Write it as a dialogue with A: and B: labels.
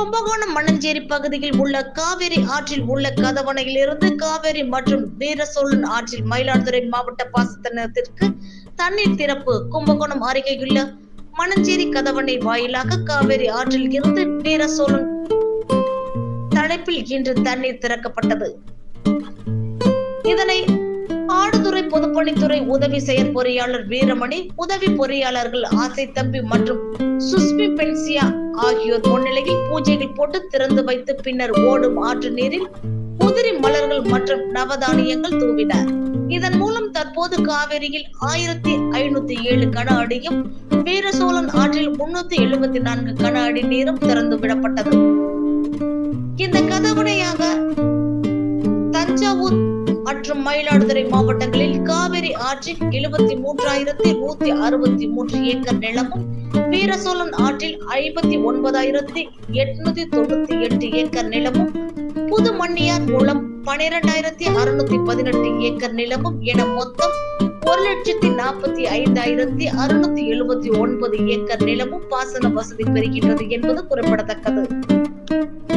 A: கும்பகோணம் மணஞ்சேரி பகுதியில் உள்ள காவேரி ஆற்றில் உள்ள கதவணையில் இருந்து காவேரி மற்றும் வீரசோழன் ஆற்றில் மயிலாடுதுறை மாவட்ட பாசத்தனத்திற்கு தண்ணீர் திறப்பு கும்பகோணம் அருகேயுள்ள மணஞ்சேரி கதவணை வாயிலாக காவேரி ஆற்றில் இருந்து வீரசோழன் தலைப்பில் இன்று தண்ணீர் திறக்கப்பட்டது. இதனை ஆடுதுறை பொதுப்பணித்துறை உதவி செயற்பொறியாளர் வீரமணி உதவி பொறியாளர்கள் ஆசை தம்பி மற்றும் சுஸ்மி பென்சியா ஆகியோர் முன்னிலையில் பூஜைகள் போட்டு திறந்து வைத்து பின்னர் ஓடும் ஆற்று நீரில் உதிரி மலர்கள் மற்றும் நவதானியங்கள் தூவினர். இதன் மூலம் தற்போது காவேரியில் ஆயிரத்தி ஐநூத்தி ஏழு கன அடியும் வீரசோழன் ஆற்றில் முன்னூத்தி எழுபத்தி நான்கு கன அடி நீரும் திறந்து விடப்பட்டது மற்றும் மயிலாடுதுறை மாவட்டங்களில் காவிரி ஆற்றில் எழுபத்தி மூன்றாயிரத்தி நூத்தி அறுபத்தி மூன்று ஏக்கர் நிலமும் வீரசோழன் ஆற்றில் ஐம்பத்தி ஒன்பதாயிரத்தி எட்நூத்தி தொண்ணூத்தி எட்டு ஏக்கர் நிலமும் புது மண்ணியார் மூலம் பனிரெண்டாயிரத்தி அறுநூத்தி பதினெட்டு ஏக்கர் நிலமும் என மொத்தம் ஒரு லட்சத்தி நாற்பத்தி ஐந்தாயிரத்தி அறுநூத்தி எழுபத்தி ஒன்பது ஏக்கர் நிலமும் பாசன வசதி பெறுகின்றது என்பது குறிப்பிடத்தக்கது.